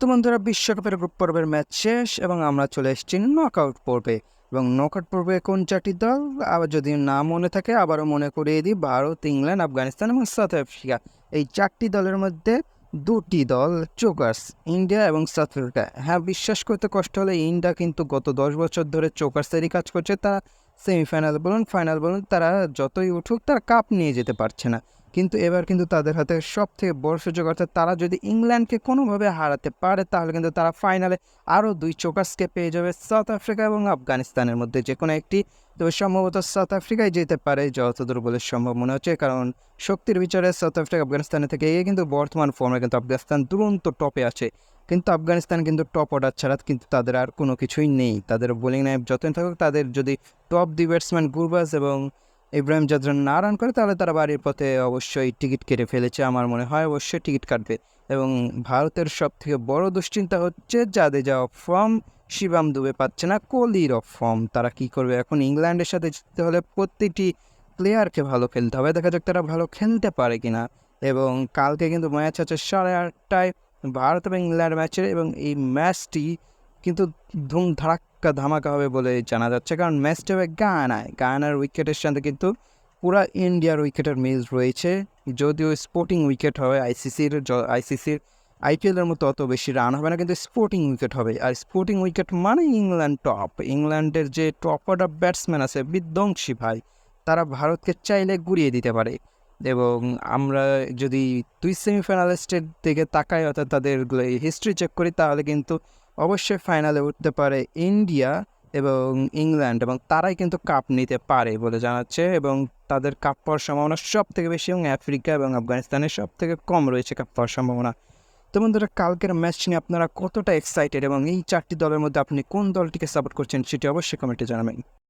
তো বন্ধুরা বিশ্বকাপের গ্রুপ পর্বের ম্যাচ শেষ এবং আমরা চলে এসেছি নকআউট পর্বে। এবং নকআউট পর্বে কোন চারটি দল? আবার যদি না মনে থাকে, আবারও মনে করিয়ে দিই, ভারত, ইংল্যান্ড, আফগানিস্তান এবং সাউথ আফ্রিকা। এই চারটি দলের মধ্যে দুটি দল, চোকার্স, ইন্ডিয়া এবং সাউথ আফ্রিকা। হ্যাঁ বিশ্বাস করতে কষ্ট হলে ইন্ডিয়া কিন্তু গত দশ বছর ধরে চোকার্সেরই কাজ করছে। তারা সেমিফাইনাল বলুন ফাইনাল বলুন, তারা যতই উঠুক, তারা কাপ নিয়ে যেতে পারছে না। কিন্তু এবার কিন্তু তাদের হাতে সব থেকে বড় সুযোগ, অর্থাৎ তারা যদি ইংল্যান্ডকে কোনোভাবে হারাতে পারে, তাহলে কিন্তু তারা ফাইনালে আরও দুই চোকার্সকে পেয়ে যাবে সাউথ আফ্রিকা এবং আফগানিস্তানের মধ্যে যে কোনো একটি। তবে সম্ভবত সাউথ আফ্রিকায় যেতে পারে, যতদূর বলে সম্ভব মনে হচ্ছে, কারণ শক্তির বিচারে সাউথ আফ্রিকা আফগানিস্তানের থেকে এগিয়ে কিন্তু বর্তমান ফর্মে কিন্তু আফগানিস্তান দুরন্ত টপে আছে। কিন্তু আফগানিস্তান কিন্তু টপ অর্ডার ছাড়া কিন্তু তাদের আর কোনো কিছুই নেই। তাদের বোলিং নাইফ যতই থাকুক, তাদের যদি টপ দি ব্যাটসম্যান গুরবাজ এবং ইব্রাহিম জাদরান না রান করে, তাহলে তারা বাড়ির পথে অবশ্যই টিকিট কেটে ফেলেছে আমার মনে হয়, অবশ্যই টিকিট কাটবে। এবং ভারতের সব থেকে বড় দুশ্চিন্তা হচ্ছে যাদের যাওয়া ফর্ম শিবাম দুবে পাচ্ছে না কোহলির অফ ফর্ম তারা কি করবে? এখন ইংল্যান্ডের সাথে জিততে হলে প্রতিটি প্লেয়ারকে ভালো খেলতে হবে। দেখা যাক তারা ভালো খেলতে পারে কিনা। এবং কালকে কিন্তু ম্যাচ আছে সাড়ে আটটায়, ভারত এবং ইংল্যান্ড ম্যাচের এবং এই ম্যাচটি কিন্তু ধুম ধারাক্কা ধামাকা হবে বলে জানা যাচ্ছে। কারণ ম্যাচটা হবে গায়ানায়। গায়ানার উইকেটের সাথে কিন্তু পুরা ইন্ডিয়ার উইকেটের মিল রয়েছে। যদিও স্পোর্টিং উইকেট হবে আইসিসির আইসিসির আইপিএলের মতো অত বেশি রান হবে না, কিন্তু স্পোর্টিং উইকেট হবে। আর স্পোর্টিং উইকেট মানে ইংল্যান্ড টপ। ইংল্যান্ডের যে টপ অর্ডার ব্যাটসম্যান আছে বিধ্বংসী ভাই, তারা ভারতকে চাইলে গুড়িয়ে দিতে পারে। এবং আমরা যদি দুই সেমিফাইনালিস্টের দিকে তাকাই, অর্থাৎ তাদের হিস্ট্রি চেক করি, তাহলে কিন্তু অবশ্যই ফাইনালে উঠতে পারে ইন্ডিয়া এবং ইংল্যান্ড এবং তারাই কিন্তু কাপ নিতে পারে বলে জানাচ্ছে এবং তাদের কাপ পাওয়ার সম্ভাবনা সব থেকে বেশি এবং আফ্রিকা এবং আফগানিস্তানের সব থেকে কম রয়েছে কাপ পাওয়ার সম্ভাবনা। তো বন্ধুরা, কালকের ম্যাচ নিয়ে আপনারা কতটা এক্সাইটেড এবং এই চারটি দলের মধ্যে আপনি কোন দলটিকে সাপোর্ট করছেন সেটি অবশ্যই কমেন্টে জানাবেন।